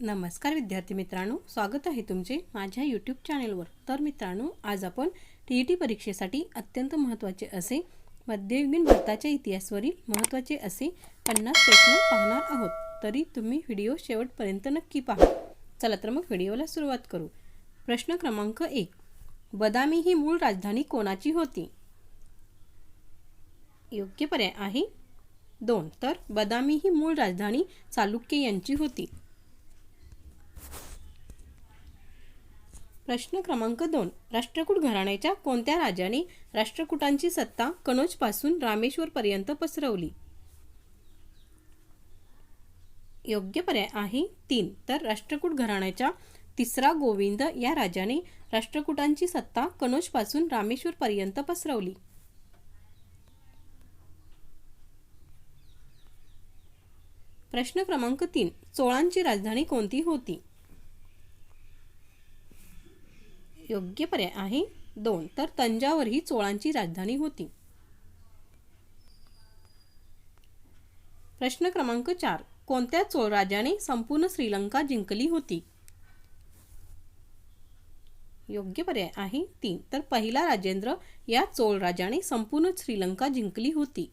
नमस्कार विद्यार्थी मित्रांनो स्वागत आहे तुमचे माझ्या यूट्यूब चॅनेलवर तर मित्रांनो आज आपण टी ई टी परीक्षेसाठी अत्यंत महत्त्वाचे असे मध्ययुगीन भारताच्या इतिहासावरील महत्त्वाचे असे पन्नास प्रश्न पाहणार आहोत. तरी तुम्ही व्हिडिओ शेवटपर्यंत नक्की पहा. चला तर मग व्हिडिओला सुरुवात करू. प्रश्न क्रमांक एक. बदामी ही मूळ राजधानी कोणाची होती? योग्य पर्याय आहे दोन. तर बदामी ही मूळ राजधानी चालुक्य यांची होती. प्रश्न क्रमांक दोन. राष्ट्रकूट घराण्याच्या कोणत्या राजाने राष्ट्रकूटांची सत्ता कनोजपासून रामेश्वरपर्यंत पसरवली? योग्य पर्याय आहे तीन. तर राष्ट्रकूट घराण्याच्या तिसरा गोविंद या राजाने राष्ट्रकूटांची सत्ता कनोजपासून रामेश्वरपर्यंत पसरवली. प्रश्न क्रमांक तीन. चोळांची राजधानी कोणती होती? योग्य पर्याय आहे. दोन तर तंजावर ही चोळांची राजधानी होती. प्रश्न क्रमांक चार. कोणत्या चोळ राजाने संपूर्ण श्रीलंका जिंकली होती? योग्य पर्याय आहे तीन. तर पहिला राजेंद्र या चोळ राजाने संपूर्ण श्रीलंका जिंकली होती.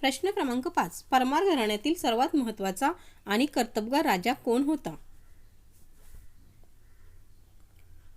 प्रश्न क्रमांक पाच. परमार घराण्यातील सर्वात महत्त्वाचा आणि कर्तबगार राजा कोण होता?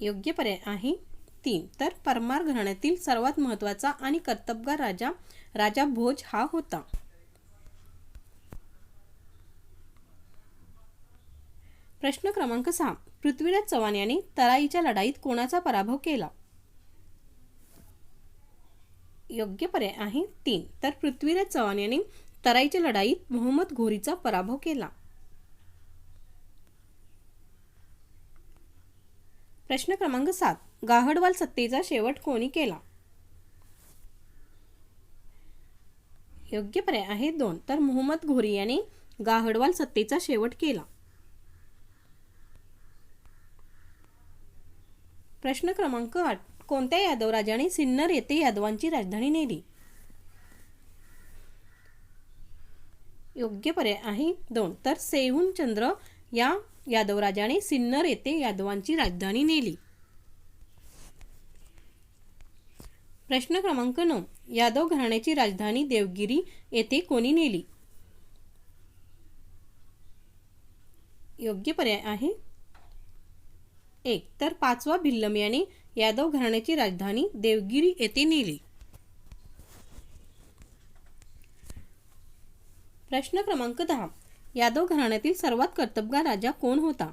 योग्य पर्याय आहे तीन. तर परमार घराण्यातील सर्वात महत्त्वाचा आणि कर्तबगार राजा राजा भोज हा होता. प्रश्न क्रमांक सहा. पृथ्वीराज चव्हाण याने तराईच्या लढाईत कोणाचा पराभव केला? योग्य पर्याय आहे तीन. तर पृथ्वीराज चव्हाण यांनी तराईच्या लढाईत मोहम्मद घोरीचा पराभव केला. प्रश्न क्रमांक सात. गाहडवाल सत्तेचा शेवट कोणी केला? योग्य पर्याय आहे दोन. तर मोहम्मद घोरी याने गाहडवाल सत्तेचा शेवट केला. प्रश्न क्रमांक आठ. कोणत्या यादव राजाने सिन्नर येथे यादवांची राजधानी नेली? योग्य पर्याय आहे दोन. तर सेहून चंद्र या यादव राजाने सिन्नर येथे यादवांची राजधानी नेली. प्रश्न क्रमांक नऊ. यादव घराण्याची राजधानी देवगिरी येथे कोणी नेली? योग्य पर्याय आहे एक. तर पाचवा भिल्लम याने यादव घराण्याची राजधानी देवगिरी येथे नेली. प्रश्न क्रमांक दहा. यादव घराण्यातील सर्वात कर्तबगार राजा कोण होता?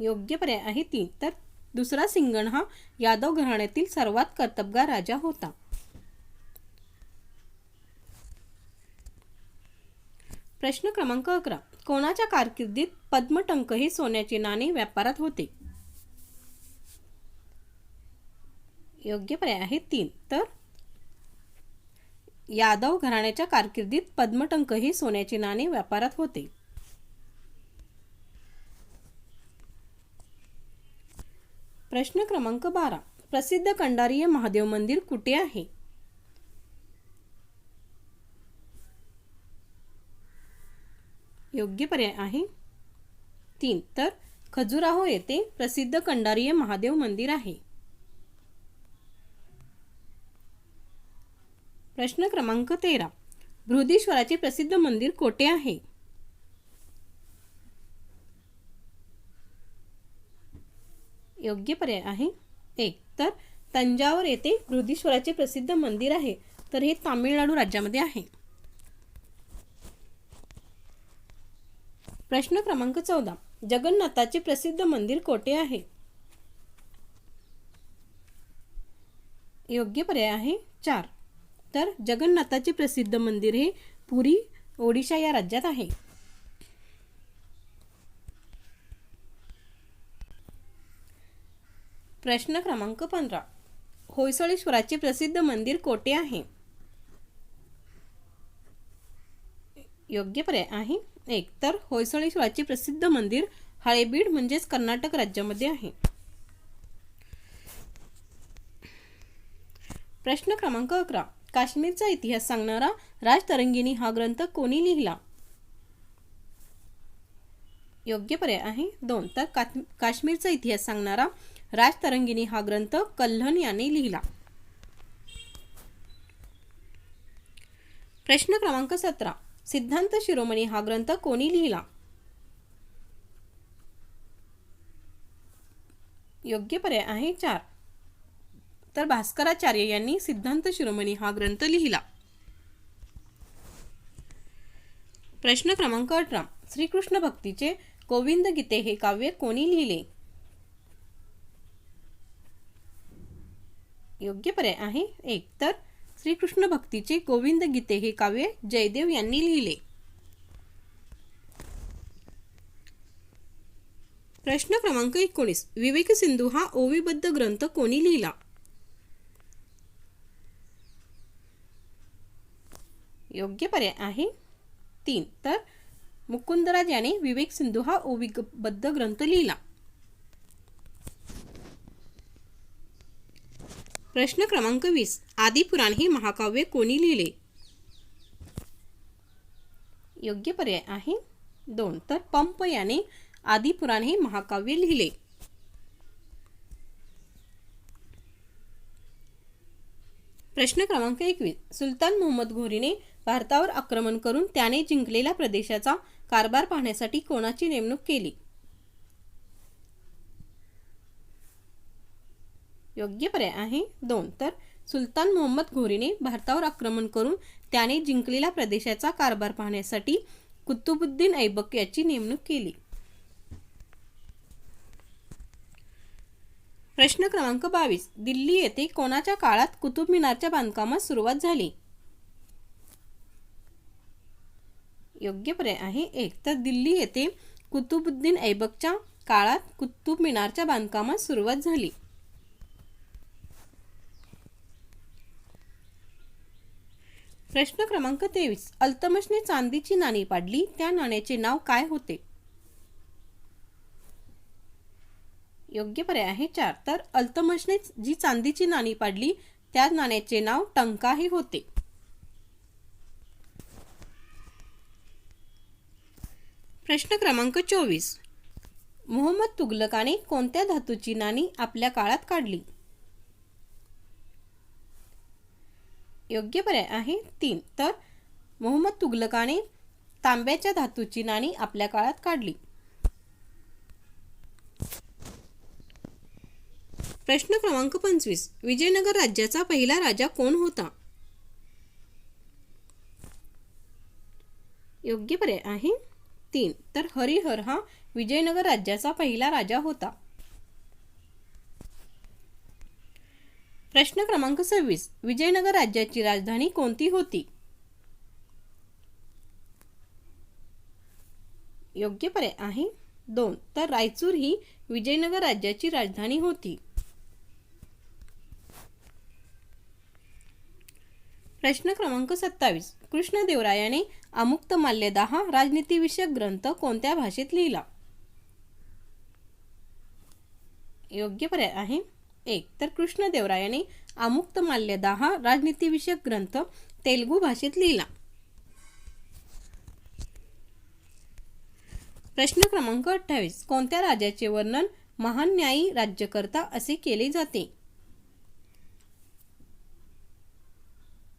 योग्य पर्याय आहे तीन तर दुसरा सिंगण हा यादव घराण्यातील सर्वात कर्तबगार राजा होता. प्रश्न क्रमांक अकरा. कोणाच्या कारकिर्दीत पद्मटंक हे सोन्याचे नाणे व्यापारात होते? योग्य पर्याय आहे तीन. तर यादव घराण्याच्या कारकिर्दीत पद्मटंक हे सोन्याचे नाणे व्यापारात होते. प्रश्न क्रमांक बारा. प्रसिद्ध कंडारीय महादेव मंदिर कुठे आहे? योग्य पर्याय आहे. तीन तर खजुराहो येथे प्रसिद्ध कंडारीय महादेव मंदिर आहे. प्रश्न क्रमांक तेरा. बृहदीश्वराचे प्रसिद्ध मंदिर कोठे आहे? योग्य पर्याय आहे. एक तर तंजावर येथे बृहदीश्वराचे प्रसिद्ध मंदिर आहे. तर हे तामिळनाडू राज्यामध्ये आहे. प्रश्न क्रमांक चौदा. जगन्नाथाचे प्रसिद्ध मंदिर कोठे आहे? योग्य पर्याय आहे चार. तर जगन्नाथाचे प्रसिद्ध मंदिर हे पुरी ओडिशा या राज्यात आहे. प्रश्न क्रमांक पंधरा. होयसळेश्वराचे प्रसिद्ध मंदिर कोठे आहे? योग्य पर्याय आहे एक तर होयसळेश्वराचे प्रसिद्ध मंदिर हळेबीड म्हणजेच कर्नाटक राज्यामध्ये आहे. प्रश्न क्रमांक अकरा. काश्मीरचा इतिहास सांगणारा राजतरंगिणी हा ग्रंथ कोणी लिहिला? योग्य पर्याय आहे दोन. तर काश्मीरचा इतिहास सांगणारा राजतरंगिणी हा ग्रंथ कल्हण याने लिहिला. प्रश्न क्रमांक सतरा. सिद्धांत शिरोमणी हा ग्रंथ कोणी लिहिला? योग्य पर्याय आहे चार. तर भास्कराचार्य यांनी सिद्धांत शिरोमणी हा ग्रंथ लिहिला. प्रश्न क्रमांक अठरा. श्रीकृष्ण भक्तीचे गोविंद गीते हे काव्य कोणी लिहिले? योग्य पर्याय आहे एक. तर श्रीकृष्ण भक्तीचे गोविंद गीते हे काव्य जयदेव यांनी लिहिले. प्रश्न क्रमांक एकोणीस. विवेक सिंधू हा ओवीबद्ध ग्रंथ कोणी लिहिला? योग्य पर्याय आहे तीन. तर मुकुंदराज याने विवेक सिंधू हा ओवीबद्ध ग्रंथ लिहिला. प्रश्न क्रमांक वीस. आदिपुराण हे महाकाव्य कोणी लिहिले? योग्य पर्याय आहे दोन. तर पंप याने आदिपुराण हे महाकाव्य लिहिले. प्रश्न क्रमांक एकवीस. सुलतान मोहम्मद घोरीने भारतावर आक्रमण करून त्याने जिंकलेल्या प्रदेशाचा कारभार पाहण्यासाठी कोणाची नेमणूक केली? योग्य पर्याय आहे. दोन तर सुलतान मोहम्मद घोरीने भारतावर आक्रमण करून त्याने जिंकलेल्या प्रदेशाचा कारभार पाहण्यासाठी कुतुबुद्दीन ऐबक याची नेमणूक केली. प्रश्न क्रमांक बावीस. दिल्ली येथे कोणाच्या काळात कुतुब मिनारच्या बांधकामास सुरुवात झाली? योग्य पर्याय आहे एक. तर दिल्ली येथे कुतुबुद्दीन ऐबकच्या काळात कुतुब मिनारच्या बांधकामास सुरुवात झाली. प्रश्न क्रमांक तेवीस. अल्तमशने चांदीची नाणी पाडली. त्या नाण्याचे नाव काय होते? योग्य पर्याय आहे चार. तर अल्तमशने जी चांदीची नाणी पाडली त्या नाण्याचे नाव टंका हे होते. प्रश्न क्रमांक चोवीस. मोहम्मद तुगलकाने कोणत्या धातूची नाणी आपल्या काळात काढली? योग्य पर्याय आहे तीन. तर मोहम्मद तुगलकाने तांब्याच्या धातूची नाणी आपल्या काळात काढली. प्रश्न क्रमांक पंचवीस. विजयनगर राज्याचा पहिला राजा कोण होता? योग्य पर्याय आहे तीन. तर हरिहर हा विजयनगर राज्याचा पहिला राजा होता. प्रश्न क्रमांक सव्वीस. विजयनगर राज्याची राजधानी कोणती होती? योग्य पर्याय आहे दोन. तर रायचूर ही विजयनगर राज्याची राजधानी होती. प्रश्न क्रमांक सत्तावीस. कृष्णदेवरायाने अमुक्त माल्यदा हा राजनीतिविषयक ग्रंथ कोणत्या भाषेत लिहिला? योग्य पर्याय आहे एक. तर कृष्णदेवरायाने अमुक्त माल्यदा हा राजनीतिविषयक ग्रंथ तेलुगू भाषेत लिहिला. प्रश्न क्रमांक अठ्ठावीस. कोणत्या राजाचे वर्णन महान न्यायी राज्यकर्ता असे केले जाते?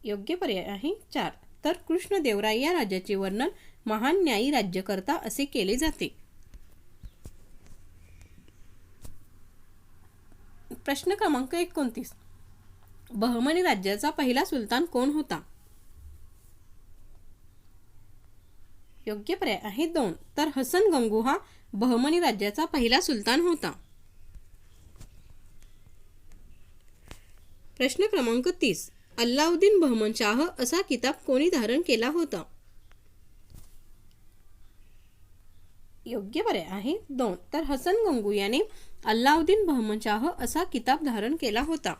योग्य पर्याय आहे चार. तर कृष्णदेवराय या राजाचे वर्णन महान न्यायी राज्यकर्ता असे केले जाते. प्रश्न क्रमांक एकोणतीस. बहमनी राज्याचा पहिला सुलतान कोण होता? योग्य पर्याय आहे दोन. तर हसन गंगू हा बहमनी राज्याचा पहिला सुलतान होता. प्रश्न क्रमांक तीस. अल्लाउद्दीन बहमन शाह असा किताब कोणी धारण केला होता? योग्य पर्याय आहे दोन. तर हसन गंगू याने अल्लाउद्दीन बहमनशाह असा किताब धारण केला होता.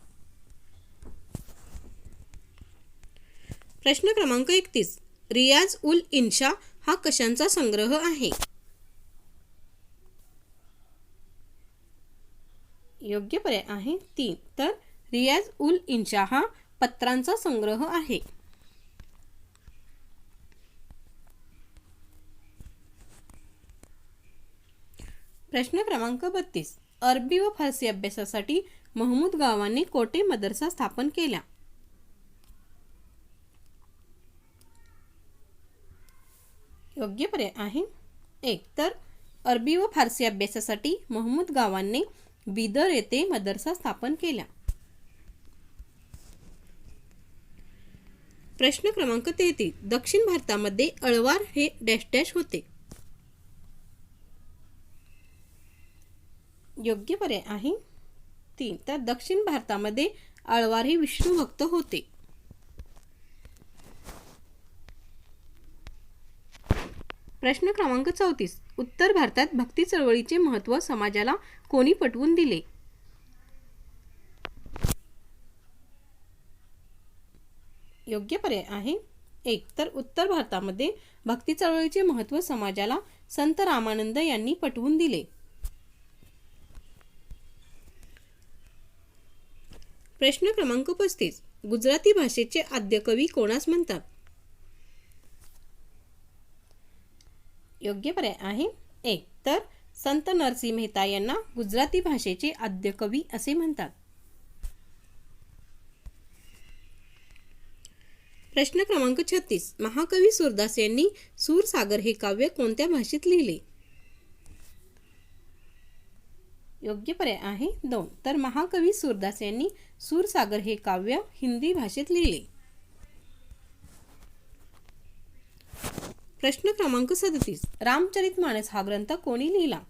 प्रश्न क्रमांक एकतीस. रियाज उल इन्शा हा कशांचा संग्रह आहे? योग्य पर्याय आहे तीन. तर रियाज उल इन्शा हा पत्रांचा संग्रह आहे. प्रश्न क्रमांक बत्तीस. अरबी व फारसी अभ्यासासाठी महमूद गावाने कोटे मदरसा स्थापन केला. योग्य पर्याय आहे. एक तर अरबी व फारसी अभ्यासासाठी महमूद गावांनी बिदर येथे मदरसा स्थापन केला. प्रश्न क्रमांक तेहतीस दक्षिण भारतामध्ये अळवार हे डॅश डॅश होते. योग्य पर्याय आहे. तीन तर दक्षिण भारतामध्ये आळवार हे विष्णू भक्त होते. प्रश्न क्रमांक चौतीस. उत्तर भारतात भक्ती चळवळीचे महत्त्व समाजाला कोणी पटवून दिले? योग्य पर्याय आहे. एक तर उत्तर भारतामध्ये भक्ती चळवळीचे महत्त्व समाजाला संत रामानंद यांनी पटवून दिले. प्रश्न क्रमांक पस्तीस. गुजराती भाषेचे आद्य कवी कोणास म्हणतात? योग्य पर्याय आहे. एक तर संत नरसिंह मेहता यांना गुजराती भाषेचे आद्य कवी असे म्हणतात. प्रश्न क्रमांक छत्तीस. महाकवी सूरदास यांनी सूरसागर हे काव्य कोणत्या भाषेत लिहिले? योग्य पर्याय आहे दोन. तर महाकवी सूरदास यांनी सूरसागर हे काव्य हिंदी भाषेत लिहिले. प्रश्न क्रमांक सदतीस. रामचरित मानस हा ग्रंथ कोणी लिहिला?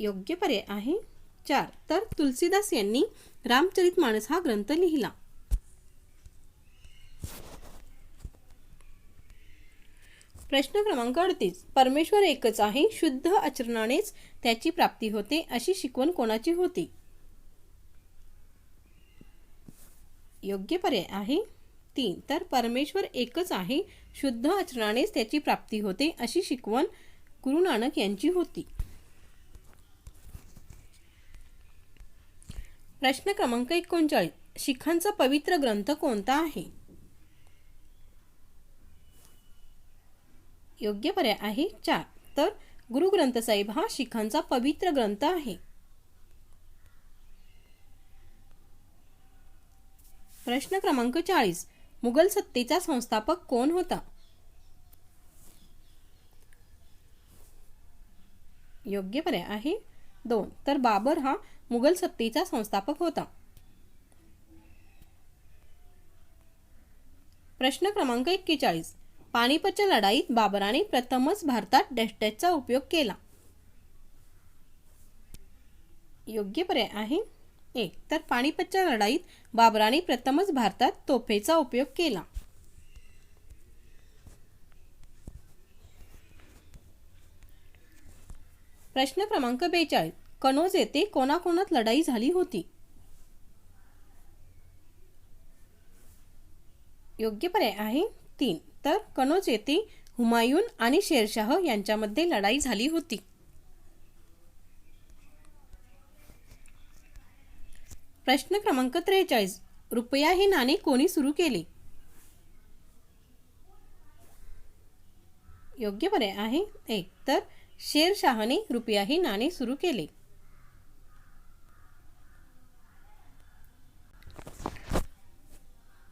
योग्य पर्याय आहे चार. तर तुलसीदास यांनी रामचरित मानस हा ग्रंथ लिहिला. प्रश्न क्रमांक अडतीस. परमेश्वर एकच आहे शुद्ध आचरणानेच त्याची प्राप्ती होते अशी शिकवण कोणाची होती? योग्य पर्याय आहे. तीन. तर परमेश्वर एकच आहे शुद्ध आचरणानेच त्याची प्राप्ती होते अशी शिकवण गुरु नानक यांची होती. प्रश्न क्रमांक एकोणचाळीस. शिखांचा पवित्र ग्रंथ कोणता आहे? योग्य पर्याय आहे चार. तर गुरु ग्रंथ साहिब हा शिखांचा पवित्र ग्रंथ आहे. प्रश्न क्रमांक चाळीस. मुघल सत्तेचा संस्थापक कोण होता? योग्य पर्याय आहे दोन. तर बाबर हा मुघल सत्तेचा संस्थापक होता. प्रश्न क्रमांक एक्केचाळीस. पानिपतच्या लढाईत बाबराने प्रथमच भारतात डॅशडॅशचा उपयोग केला. योग्य पर्याय आहे. एक तर पानिपतच्या लढाईत बाबराने प्रथमच भारतात तोफेचा उपयोग केला. प्रश्न क्रमांक बेचाळीस कनोज येथे कोणाकोणात लढाई झाली होती? योग्य पर्याय आहे. तीन तर कनोज येथे हुमायून आणि शेरशाह यांच्यामध्ये लढाई झाली होती. प्रश्न क्रमांक त्रेचाळीस. रुपया हे नाणे कोणी सुरू केले? योग्य पर्याय आहे एक. तर शेरशाहने रुपया हे नाणे सुरू केले.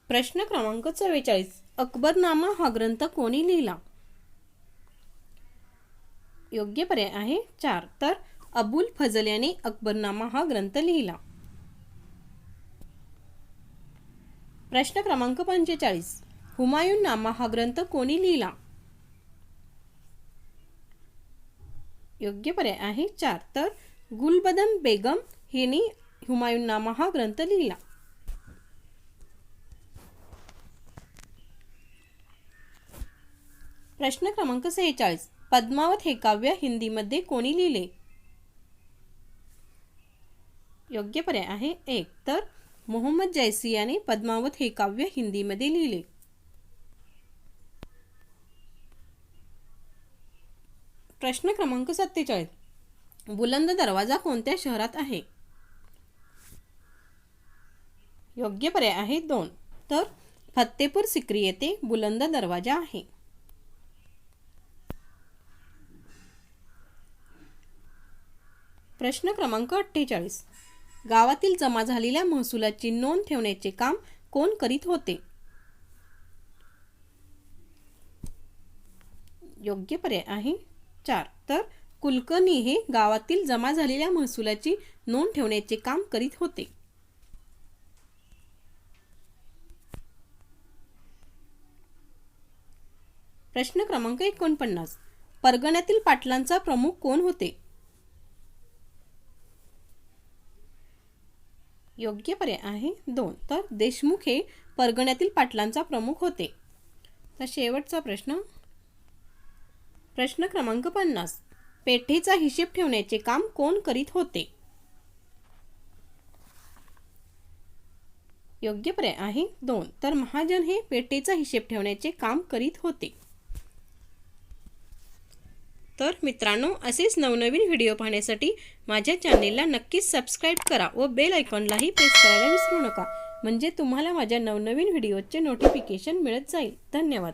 प्रश्न क्रमांक चव्वेचाळीस. अकबरनामा हा ग्रंथ कोणी लिहिला? योग्य पर्याय आहे चार. तर अबुल फजल याने अकबरनामा हा ग्रंथ लिहिला. प्रश्न क्रमांक पंचेचाळीस. हुमायून नामा हा ग्रंथ कोणी लिहिला? योग्य पर्याय आहे चार. तर गुलबदन बेगम हिने हुमायून नामा हा ग्रंथ लिहिला. प्रश्न क्रमांक सेहेचाळीस. पद्मावत हे काव्य हिंदीमध्ये कोणी लिहिले? योग्य पर्याय आहे एक. तर मोहम्मद जैसी याने पद्मावत हे काव्य हिंदीमध्ये लिहिले. प्रश्न क्रमांक सत्तेचाळीस. बुलंद दरवाजा कोणत्या शहरात आहे? योग्य पर्याय आहे दोन. तर फत्तेपूर सिक्री येथे बुलंद दरवाजा आहे. प्रश्न क्रमांक अठ्ठेचाळीस. गावातील जमा झालेल्या महसुलाची नोंद ठेवण्याचे काम कोण करीत होते? योग्य पर्याय आहे चार. तर कुलकर्णी हे गावातील जमा झालेल्या महसुलाची नोंद ठेवण्याचे काम करीत होते. प्रश्न क्रमांक एकोणपन्नास. परगण्यातील पाटलांचा प्रमुख कोण होते? योग्य पर्याय आहे. दोन तर देशमुख हे परगण्यातील पाटलांचा प्रमुख होते. तर शेवटचा प्रश्न. प्रश्न क्रमांक पन्नास. पेठेचा हिशेब ठेवण्याचे काम कोण करीत होते? योग्य पर्याय आहे. दोन तर महाजन हे पेठेचा हिशेब ठेवण्याचे काम करीत होते. तर मित्रांनो असेच नवनवीन व्हिडिओ पाहण्यासाठी माझ्या चॅनेलला नक्कीच सबस्क्राईब करा व बेल आयकॉनलाही प्रेस करायला विसरू नका. म्हणजे तुम्हाला माझ्या नवनवीन व्हिडिओचे नोटिफिकेशन मिळत जाईल. धन्यवाद.